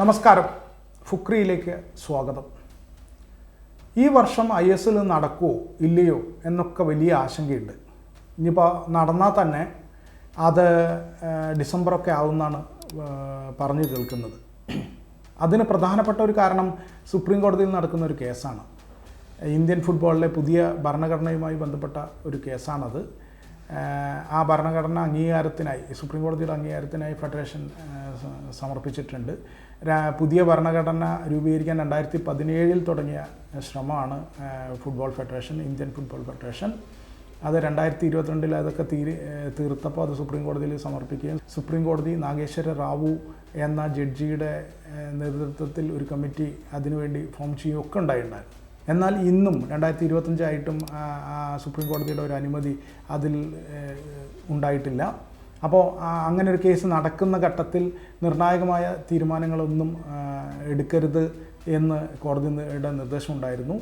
നമസ്കാരം. ഫുക്രിയിലേക്ക് സ്വാഗതം. ഈ വർഷം ഐ എസ് എൽ നടക്കുമോ ഇല്ലയോ എന്നൊക്കെ വലിയ ആശങ്കയുണ്ട്. ഇനിയിപ്പോൾ നടന്നാൽ തന്നെ അത് ഡിസംബറൊക്കെ ആവുമെന്നാണ് പറഞ്ഞു കേൾക്കുന്നത്. അതിന് പ്രധാനപ്പെട്ട ഒരു കാരണം സുപ്രീം കോടതിയിൽ നടക്കുന്ന ഒരു കേസാണ്. ഇന്ത്യൻ ഫുട്ബോളിലെ പുതിയ ഭരണഘടനയുമായി ബന്ധപ്പെട്ട ഒരു കേസാണത്. ആ ഭരണഘടന അംഗീകാരത്തിനായി സുപ്രീം കോടതിയുടെ അംഗീകാരത്തിനായി ഫെഡറേഷൻ സമർപ്പിച്ചിട്ടുണ്ട്. പുതിയ ഭരണഘടന രൂപീകരിക്കാൻ രണ്ടായിരത്തി പതിനേഴിൽ തുടങ്ങിയ ശ്രമമാണ് football federation Indian football federation അത് രണ്ടായിരത്തി ഇരുപത്തിരണ്ടിൽ അതൊക്കെ തീരെ തീർത്തപ്പോൾ അത് സുപ്രീം കോടതിയിൽ സമർപ്പിക്കുകയും സുപ്രീം കോടതി നാഗേശ്വര റാവു എന്ന ജഡ്ജിയുടെ നേതൃത്വത്തിൽ ഒരു കമ്മിറ്റി അതിനുവേണ്ടി ഫോം ചെയ്യുകയൊക്കെ ഉണ്ടായിട്ടുണ്ടായിരുന്നു. എന്നാൽ ഇന്നും രണ്ടായിരത്തി ഇരുപത്തഞ്ചായിട്ടും സുപ്രീം കോടതിയുടെ ഒരു അനുമതി അതിൽ ഉണ്ടായിട്ടില്ല. അപ്പോൾ അങ്ങനെ ഒരു കേസ് നടക്കുന്ന ഘട്ടത്തിൽ നിർണായകമായ തീരുമാനങ്ങളൊന്നും എടുക്കരുത് എന്ന് കോടതിയുടെ നിർദ്ദേശമുണ്ടായിരുന്നു.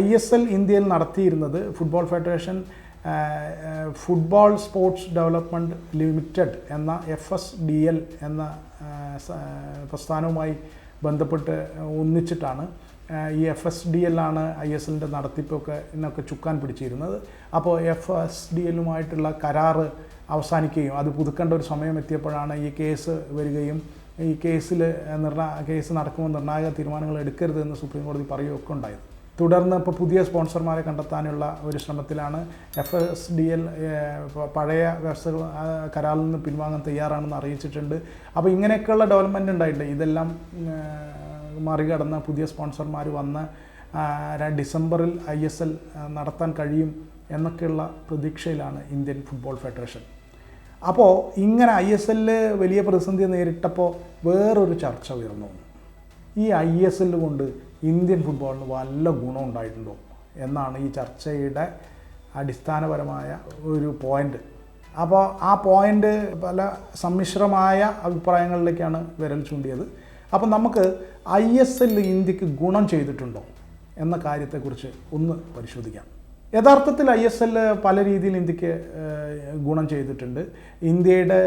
ഐ എസ് എൽ ഇന്ത്യയിൽ നടത്തിയിരുന്നത് football federation football sports development limited എന്ന എഫ് എസ് ഡി എൽ എന്ന പ്രസ്ഥാനവുമായി ബന്ധപ്പെട്ട് ഒന്നിച്ചിട്ടാണ്. ഈ എഫ് എസ് ഡി എല്ലാണ് ഐ എസ് എല്ലിന്റെ നടത്തിപ്പൊക്കെ എന്നൊക്കെ ചുക്കാൻ പിടിച്ചിരുന്നത്. അപ്പോൾ എഫ് എസ് ഡി എല്ലുമായിട്ടുള്ള കരാറ് അവസാനിക്കുകയും അത് പുതുക്കേണ്ട ഒരു സമയം എത്തിയപ്പോഴാണ് ഈ കേസ് വരികയും ഈ കേസിൽ നിർണ കേസ് നടക്കുമ്പോൾ നിർണായക തീരുമാനങ്ങൾ എടുക്കരുതെന്ന് സുപ്രീം കോടതി പറയുകയൊക്കെ ഉണ്ടായത് തുടർന്ന് ഇപ്പോൾ പുതിയ സ്പോൺസർമാരെ കണ്ടെത്താനുള്ള ഒരു ശ്രമത്തിലാണ് എഫ് എസ് ഡി എൽ പഴയ വ്യവസ്ഥകൾ കരാറിൽ നിന്ന് പിൻവാങ്ങാൻ തയ്യാറാണെന്ന് അറിയിച്ചിട്ടുണ്ട്. അപ്പോൾ ഇങ്ങനെയൊക്കെയുള്ള ഡെവലപ്മെന്റ് ഉണ്ടായിട്ടുണ്ട്. ഇതെല്ലാം മറികടന്ന് പുതിയ സ്പോൺസർമാർ വന്ന് ഡിസംബറിൽ ഐ എസ് എൽ നടത്താൻ കഴിയും എന്നൊക്കെയുള്ള പ്രതീക്ഷയിലാണ് ഇന്ത്യൻ ഫുട്ബോൾ ഫെഡറേഷൻ. അപ്പോൾ ഇങ്ങനെ ഐ എസ് എല്ലിൽ വലിയ പ്രതിസന്ധി നേരിട്ടപ്പോൾ വേറൊരു ചർച്ച ഉയർന്നു. ഈ ഐ എസ് എല്ല് കൊണ്ട് ഇന്ത്യൻ ഫുട്ബോളിന് വല്ല ഗുണം ഉണ്ടായിട്ടുണ്ടോ എന്നാണ് ഈ ചർച്ചയുടെ അടിസ്ഥാനപരമായ ഒരു പോയിന്റ് അപ്പോൾ ആ പോയിന്റ് പല സമ്മിശ്രമായ അഭിപ്രായങ്ങളിലേക്കാണ് വിരൽ ചൂണ്ടിയത്. അപ്പോൾ നമുക്ക് ഐ എസ് എൽ ഇന്ത്യയ്ക്ക് ഗുണം ചെയ്തിട്ടുണ്ടോ എന്ന കാര്യത്തെക്കുറിച്ച് ഒന്ന് പരിശോധിക്കാം. യഥാർത്ഥത്തിൽ ഐ എസ് എൽ പല രീതിയിൽ ഇന്ത്യയ്ക്ക് ഗുണം ചെയ്തിട്ടുണ്ട്. ഇന്ത്യയുടെ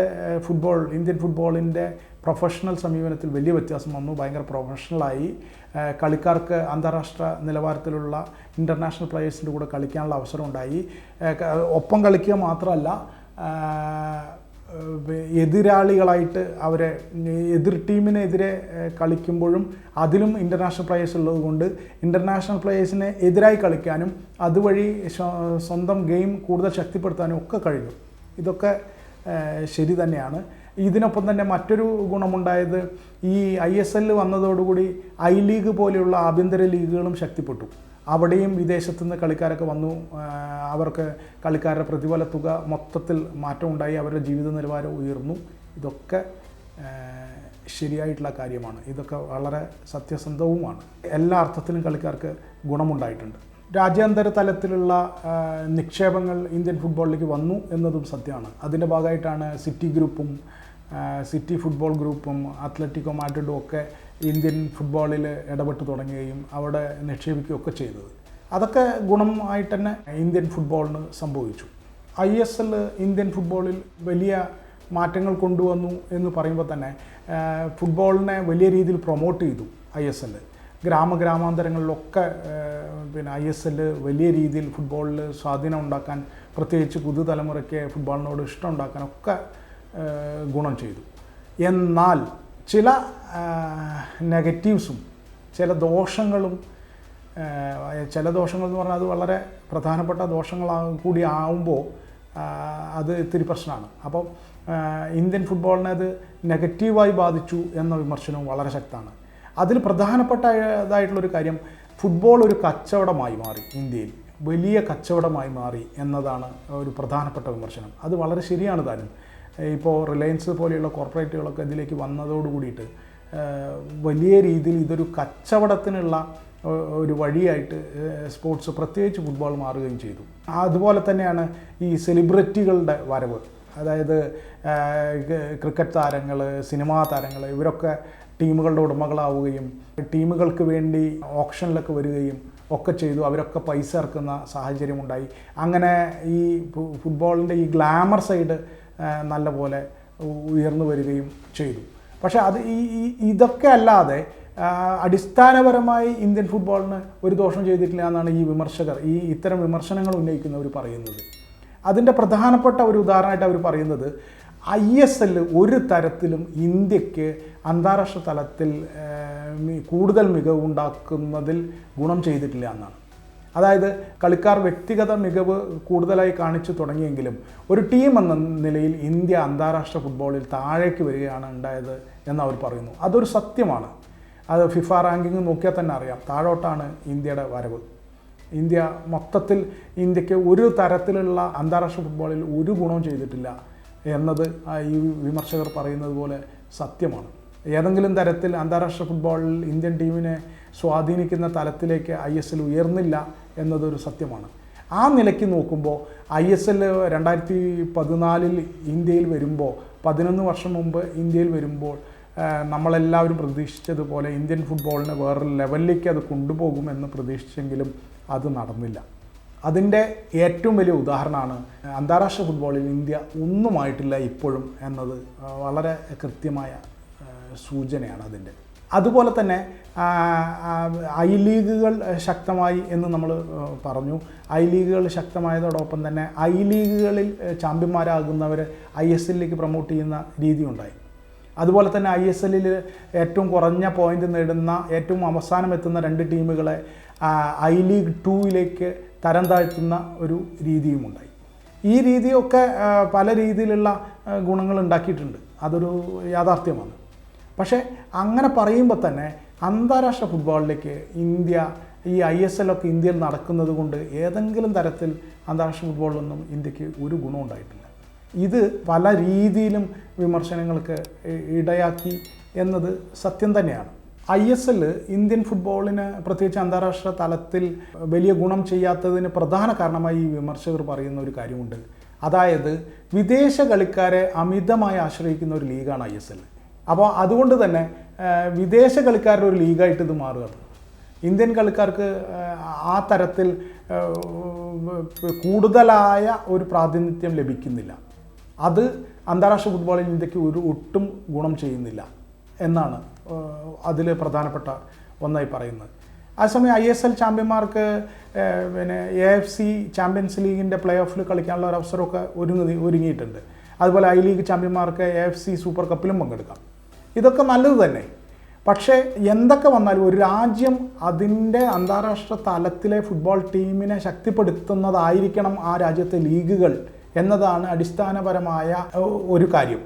ഫുട്ബോൾ ഇന്ത്യൻ ഫുട്ബോളിന്റെ പ്രൊഫഷണൽ സമീപനത്തിൽ വലിയ വ്യത്യാസം വന്നു. ഭയങ്കര പ്രൊഫഷണലായി കളിക്കാർക്ക് അന്താരാഷ്ട്ര നിലവാരത്തിലുള്ള ഇന്റർനാഷണൽ പ്ലെയേഴ്സിന്റെ കൂടെ കളിക്കാനുള്ള അവസരം ഉണ്ടായി. ഒപ്പം കളിക്കുക മാത്രമല്ല എതിരാളികളായിട്ട് അവരെ എതിർ ടീമിനെതിരെ കളിക്കുമ്പോഴും അതിലും ഇന്റർനാഷണൽ പ്ലേയേഴ്സ് ഉള്ളതുകൊണ്ട് ഇന്റർനാഷണൽ പ്ലേയേഴ്സിനെ എതിരായി കളിക്കാനും അതുവഴി സ്വന്തം ഗെയിം കൂടുതൽ ശക്തിപ്പെടുത്താനും ഒക്കെ കഴിയും. ഇതൊക്കെ ശരി തന്നെയാണ്. ഇതിനൊപ്പം തന്നെ മറ്റൊരു ഗുണമുണ്ടായത് ഈ ഐ എസ് എല്ലിൽ വന്നതോടുകൂടി ഐ ലീഗ് പോലെയുള്ള ആഭ്യന്തര ലീഗുകളും ശക്തിപ്പെട്ടു. അവിടെയും വിദേശത്തു നിന്ന് കളിക്കാരൊക്കെ വന്നു. അവർക്ക് കളിക്കാരുടെ പ്രതിഫല തുക മൊത്തത്തിൽ മാറ്റമുണ്ടായി. അവരുടെ ജീവിത നിലവാരം ഉയർന്നു. ഇതൊക്കെ ശരിയായിട്ടുള്ള കാര്യമാണ്. ഇതൊക്കെ വളരെ സത്യസന്ധവുമാണ്. എല്ലാ അർത്ഥത്തിലും കളിക്കാർക്ക് ഗുണമുണ്ടായിട്ടുണ്ട്. രാജ്യാന്തര തലത്തിലുള്ള നിക്ഷേപങ്ങൾ ഇന്ത്യൻ ഫുട്ബോളിലേക്ക് വന്നു എന്നതും സത്യമാണ്. അതിന്റെ ഭാഗമായിട്ടാണ് സിറ്റി ഗ്രൂപ്പും സിറ്റി ഫുട്ബോൾ ഗ്രൂപ്പും അത്ലറ്റിക്കോ മാറ്റിഡും ഒക്കെ ഇന്ത്യൻ ഫുട്ബോളിൽ ഇടപെട്ട് തുടങ്ങുകയും അവിടെ നിക്ഷേപിക്കുകയും ഒക്കെ ചെയ്തത്. അതൊക്കെ ഗുണമായിട്ട് തന്നെ ഇന്ത്യൻ ഫുട്ബോളിന് സംഭവിച്ചു. ഐ എസ് എൽ ഇന്ത്യൻ ഫുട്ബോളിൽ വലിയ മാറ്റങ്ങൾ കൊണ്ടുവന്നു എന്ന് പറയുമ്പോൾ തന്നെ ഫുട്ബോളിനെ വലിയ രീതിയിൽ പ്രൊമോട്ട് ചെയ്തു ഐ എസ് എൽ ഗ്രാമഗ്രാമാന്തരങ്ങളിലൊക്കെ ഗ്രാമാന്തരങ്ങളിലൊക്കെ പിന്നെ ഐ എസ് എൽ വലിയ രീതിയിൽ ഫുട്ബോളിൽ സ്വാധീനം ഉണ്ടാക്കാൻ പ്രത്യേകിച്ച് പുതുതലമുറയ്ക്ക് ഫുട്ബോളിനോട് ഇഷ്ടം ഉണ്ടാക്കാനൊക്കെ ഗുണം ചെയ്തു. എന്നാൽ ചില നെഗറ്റീവ്സും ചില ദോഷങ്ങളും ചില ദോഷങ്ങൾ എന്ന് പറഞ്ഞാൽ അത് വളരെ പ്രധാനപ്പെട്ട ദോഷങ്ങളാ കൂടി ആവുമ്പോൾ അത് ഇത്തിരി പ്രശ്നമാണ്. അപ്പോൾ ഇന്ത്യൻ ഫുട്ബോളിനെ അത് നെഗറ്റീവായി ബാധിച്ചു എന്ന വിമർശനവും വളരെ ശക്തമാണ്. അതിൽ പ്രധാനപ്പെട്ടതായിട്ടുള്ളൊരു കാര്യം ഫുട്ബോൾ ഒരു കച്ചവടമായി മാറി ഇന്ത്യയിൽ. വലിയ കച്ചവടമായി മാറി എന്നതാണ് ഒരു പ്രധാനപ്പെട്ട വിമർശനം. അത് വളരെ ശരിയാണ് താനും ഇപ്പോൾ റിലയൻസ് പോലെയുള്ള കോർപ്പറേറ്റുകളൊക്കെ ഇതിലേക്ക് വന്നതോട് കൂടിയിട്ട് വലിയ രീതിയിൽ ഇതൊരു കച്ചവടത്തിനുള്ള ഒരു വഴിയായിട്ട് സ്പോർട്സ് പ്രത്യേകിച്ച് ഫുട്ബോൾ മാറുകയും ചെയ്തു. അതുപോലെ തന്നെയാണ് ഈ സെലിബ്രിറ്റികളുടെ വരവ്. അതായത് ക്രിക്കറ്റ് താരങ്ങൾ സിനിമാ താരങ്ങൾ ഇവരൊക്കെ ടീമുകളുടെ ഉടമകളാവുകയും ടീമുകൾക്ക് വേണ്ടി ഓപ്ഷനിലൊക്കെ വരികയും ഒക്കെ ചെയ്തു. അവരൊക്കെ പൈസ ഇറക്കുന്ന സാഹചര്യമുണ്ടായി. അങ്ങനെ ഈ ഫുട്ബോളിന്റെ ഈ ഗ്ലാമർ സൈഡ് നല്ല പോലെ ഉയർന്നു വരികയും ചെയ്തു. പക്ഷേ അത് ഈ ഇതൊക്കെ അല്ലാതെ അടിസ്ഥാനപരമായി ഇന്ത്യൻ ഫുട്ബോളിന് ഒരു ദോഷം ചെയ്തിട്ടില്ല എന്നാണ് ഈ വിമർശകർ ഈ ഇത്തരം വിമർശനങ്ങൾ ഉന്നയിക്കുന്നവർ പറയുന്നത്. അതിന്റെ പ്രധാനപ്പെട്ട ഒരു ഉദാഹരണമായിട്ട് അവർ പറയുന്നത് ഐ എസ് എൽ ഒരു തരത്തിലും ഇന്ത്യയ്ക്ക് അന്താരാഷ്ട്ര തലത്തിൽ കൂടുതൽ മികവുണ്ടാക്കുന്നതിൽ ഗുണം ചെയ്തിട്ടില്ല എന്നാണ്. അതായത് കളിക്കാർ വ്യക്തിഗത മികവ് കൂടുതലായി കാണിച്ചു തുടങ്ങിയെങ്കിലും ഒരു ടീം എന്ന നിലയിൽ ഇന്ത്യ അന്താരാഷ്ട്ര ഫുട്ബോളിൽ താഴേക്ക് വരികയാണ് ഉണ്ടായത് എന്ന് അവർ പറയുന്നു. അതൊരു സത്യമാണ്. അത് ഫിഫ റാങ്കിങ് നോക്കിയാൽ തന്നെ അറിയാം. താഴോട്ടാണ് ഇന്ത്യയുടെ വരവ്. ഇന്ത്യ മൊത്തത്തിൽ ഇന്ത്യയ്ക്ക് ഒരു തരത്തിലുള്ള അന്താരാഷ്ട്ര ഫുട്ബോളിൽ ഒരു ഗുണവും ചെയ്തിട്ടില്ല എന്നത് ഈ വിമർശകർ പറയുന്നത് പോലെ സത്യമാണ്. ഏതെങ്കിലും തരത്തിൽ അന്താരാഷ്ട്ര ഫുട്ബോളിൽ ഇന്ത്യൻ ടീമിനെ സ്വാധീനിക്കുന്ന തലത്തിലേക്ക് ഐ എസ് എൽ ഉയർന്നില്ല എന്നതൊരു സത്യമാണ്. ആ നിലയ്ക്ക് നോക്കുമ്പോൾ ഐ എസ് എൽ രണ്ടായിരത്തി പതിനാലിൽ ഇന്ത്യയിൽ വരുമ്പോൾ പതിനൊന്ന് വർഷം മുമ്പ് ഇന്ത്യയിൽ വരുമ്പോൾ നമ്മളെല്ലാവരും പ്രതീക്ഷിച്ചതുപോലെ ഇന്ത്യൻ ഫുട്ബോളിനെ വേറൊരു ലെവലിലേക്ക് അത് കൊണ്ടുപോകുമെന്ന് പ്രതീക്ഷിച്ചെങ്കിലും അത് നടന്നില്ല. അതിന്റെ ഏറ്റവും വലിയ ഉദാഹരണമാണ് അന്താരാഷ്ട്ര ഫുട്ബോളിൽ ഇന്ത്യ ഒന്നുമായിട്ടില്ല ഇപ്പോഴും എന്നത് വളരെ കൃത്യമായ സൂചനയാണ് അതിന്റെ. അതുപോലെ തന്നെ ഐ ലീഗുകൾ ശക്തമായി എന്ന് നമ്മൾ പറഞ്ഞു. ഐ ലീഗുകൾ ശക്തമായതോടൊപ്പം തന്നെ ഐ ലീഗുകളിൽ ചാമ്പ്യന്മാരാകുന്നവർ ഐ എസ് എല്ലിലേക്ക് പ്രൊമോട്ട് ചെയ്യുന്ന രീതിയുണ്ടായി. അതുപോലെ തന്നെ ഐ എസ് എല്ലിൽ ഏറ്റവും കുറഞ്ഞ പോയിന്റ് നേടുന്ന ഏറ്റവും അവസാനം എത്തുന്ന രണ്ട് ടീമുകളെ ഐ ലീഗ് ടൂവിലേക്ക് തരം താഴ്ത്തുന്ന ഒരു രീതിയുമുണ്ടായി. ഈ രീതിയൊക്കെ പല രീതിയിലുള്ള ഗുണങ്ങൾ ഉണ്ടാക്കിയിട്ടുണ്ട്. അതൊരു യാഥാർത്ഥ്യമാണ്. പക്ഷേ അങ്ങനെ പറയുമ്പോൾ തന്നെ അന്താരാഷ്ട്ര ഫുട്ബോളിലേക്ക് ഇന്ത്യ ഈ ഐ എസ് എൽ ഒക്കെ ഇന്ത്യയിൽ നടക്കുന്നത് കൊണ്ട് ഏതെങ്കിലും തരത്തിൽ അന്താരാഷ്ട്ര ഫുട്ബോളിലൊന്നും ഇന്ത്യയ്ക്ക് ഒരു ഗുണം ഉണ്ടായിട്ടില്ല. ഇത് പല രീതിയിലും വിമർശനങ്ങൾക്ക് ഇടയാക്കി എന്നത് സത്യം തന്നെയാണ്. ഐ എസ് എൽ ഇന്ത്യൻ ഫുട്ബോളിന് പ്രത്യേകിച്ച് അന്താരാഷ്ട്ര തലത്തിൽ വലിയ ഗുണം ചെയ്യാത്തതിന് പ്രധാന കാരണമായി ഈ വിമർശകർ പറയുന്ന ഒരു കാര്യമുണ്ട്. അതായത് വിദേശ കളിക്കാരെ അമിതമായി ആശ്രയിക്കുന്ന ഒരു ലീഗാണ് ഐ എസ് എൽ. അപ്പോൾ അതുകൊണ്ട് തന്നെ വിദേശ കളിക്കാരുടെ ഒരു ലീഗായിട്ട് ഇത് മാറുകയാണ്. ഇന്ത്യൻ കളിക്കാർക്ക് ആ, തരത്തിൽ കൂടുതലായ ഒരു പ്രാതിനിധ്യം ലഭിക്കുന്നില്ല. അത് അന്താരാഷ്ട്ര ഫുട്ബോളിൽ ഇന്ത്യയ്ക്ക് ഒരു ഒട്ടും ഗുണം ചെയ്യുന്നില്ല എന്നാണ് അതിൽ പ്രധാനപ്പെട്ട ഒന്നായി പറയുന്നത്. അതേസമയം ഐ എസ് എൽ ചാമ്പ്യന്മാർക്ക് പിന്നെ എ എഫ് സി ചാമ്പ്യൻസ് ലീഗിന്റെ പ്ലേ ഓഫിൽ കളിക്കാനുള്ള ഒരു അവസരമൊക്കെ ഒരുങ്ങി ഒരുങ്ങിയിട്ടുണ്ട്. അതുപോലെ ഐ ലീഗ് ചാമ്പ്യന്മാർക്ക് എ എഫ് സി സൂപ്പർ കപ്പിലും പങ്കെടുക്കാം. ഇതൊക്കെ നല്ലത് തന്നെ. പക്ഷേ എന്തൊക്കെ വന്നാലും ഒരു രാജ്യം അതിന്റെ അന്താരാഷ്ട്ര തലത്തിലെ ഫുട്ബോൾ ടീമിനെ ശക്തിപ്പെടുത്തുന്നതായിരിക്കണം ആ രാജ്യത്തെ ലീഗുകൾ എന്നതാണ് അടിസ്ഥാനപരമായ ഒരു കാര്യം.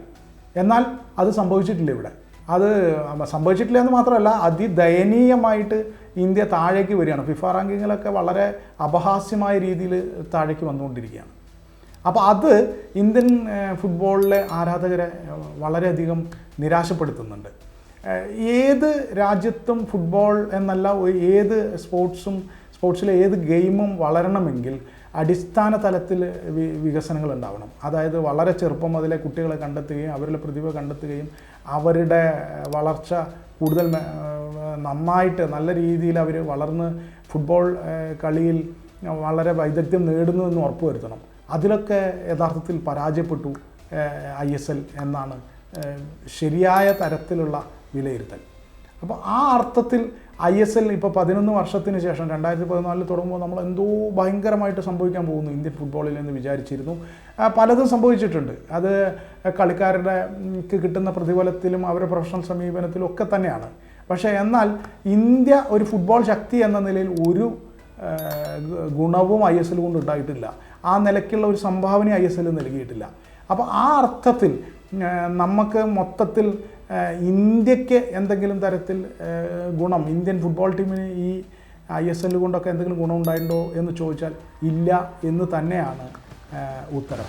എന്നാൽ അത് സംഭവിച്ചിട്ടില്ല ഇവിടെ. അത് സംഭവിച്ചിട്ടില്ല എന്ന് മാത്രമല്ല അതിദയനീയമായിട്ട് ഇന്ത്യ താഴേക്ക് വരികയാണ്. ഫിഫ റാങ്കിങ്ങിലൊക്കെ വളരെ അപഹാസ്യമായ രീതിയിൽ താഴേക്ക് വന്നുകൊണ്ടിരിക്കുകയാണ്. അപ്പോൾ അത് ഇന്ത്യൻ ഫുട്ബോളിലെ ആരാധകരെ വളരെയധികം നിരാശപ്പെടുത്തുന്നുണ്ട്. ഏത് രാജ്യത്തും ഫുട്ബോൾ എന്നല്ല ഏത് സ്പോർട്സും സ്പോർട്സിലെ ഏത് ഗെയിമും വളരണമെങ്കിൽ അടിസ്ഥാന തലത്തിൽ വി- വികസനങ്ങൾ ഉണ്ടാവണം. അതായത് വളരെ ചെറുപ്പം അതിലെ കുട്ടികളെ കണ്ടെത്തുകയും അവരുടെ പ്രതിഭ കണ്ടെത്തുകയും അവരുടെ വളർച്ച കൂടുതൽ നന്നായിട്ട് നല്ല രീതിയിൽ അവർ വളർന്ന് ഫുട്ബോൾ കളിയിൽ വളരെ വൈദഗ്ധ്യം നേടുന്നു എന്ന് ഉറപ്പുവരുത്തണം. അതിലൊക്കെ യഥാർത്ഥത്തിൽ പരാജയപ്പെട്ടു ഐ എസ് എൽ എന്നാണ് ശരിയായ തരത്തിലുള്ള വിലയിരുത്തൽ. അപ്പോൾ ആ അർത്ഥത്തിൽ ഐ എസ് എൽ ഇപ്പോൾ പതിനൊന്ന് വർഷത്തിന് ശേഷം രണ്ടായിരത്തി പതിനാലിൽ തുടങ്ങുമ്പോൾ നമ്മൾ എന്തോ ഭയങ്കരമായിട്ട് സംഭവിക്കാൻ പോകുന്നു ഇന്ത്യൻ ഫുട്ബോളിൽ എന്ന് വിചാരിച്ചിരുന്നു. പലതും സംഭവിച്ചിട്ടുണ്ട്. അത് കളിക്കാരുടെ കിട്ടുന്ന പ്രതിഫലത്തിലും അവരുടെ പ്രൊഫഷണൽ സമീപനത്തിലും ഒക്കെ തന്നെയാണ്. പക്ഷേ എന്നാൽ ഇന്ത്യ ഒരു ഫുട്ബോൾ ശക്തി എന്ന നിലയിൽ ഒരു ഗുണവും ഐ എസ് എൽ കൊണ്ട് ഉണ്ടായിട്ടില്ല. ആ നിലയ്ക്കുള്ള ഒരു സംഭാവന ഐ എസ് എൽ നൽകിയിട്ടില്ല. അപ്പോൾ ആ അർത്ഥത്തിൽ നമുക്ക് മൊത്തത്തിൽ ഇന്ത്യയ്ക്ക് എന്തെങ്കിലും തരത്തിൽ ഗുണം ഇന്ത്യൻ ഫുട്ബോൾ ടീമിന് ഈ ഐ എസ് എൽ കൊണ്ടൊക്കെ എന്തെങ്കിലും ഗുണം ഉണ്ടായിട്ടുണ്ടോ എന്ന് ചോദിച്ചാൽ ഇല്ല എന്ന് തന്നെയാണ് ഉത്തരം.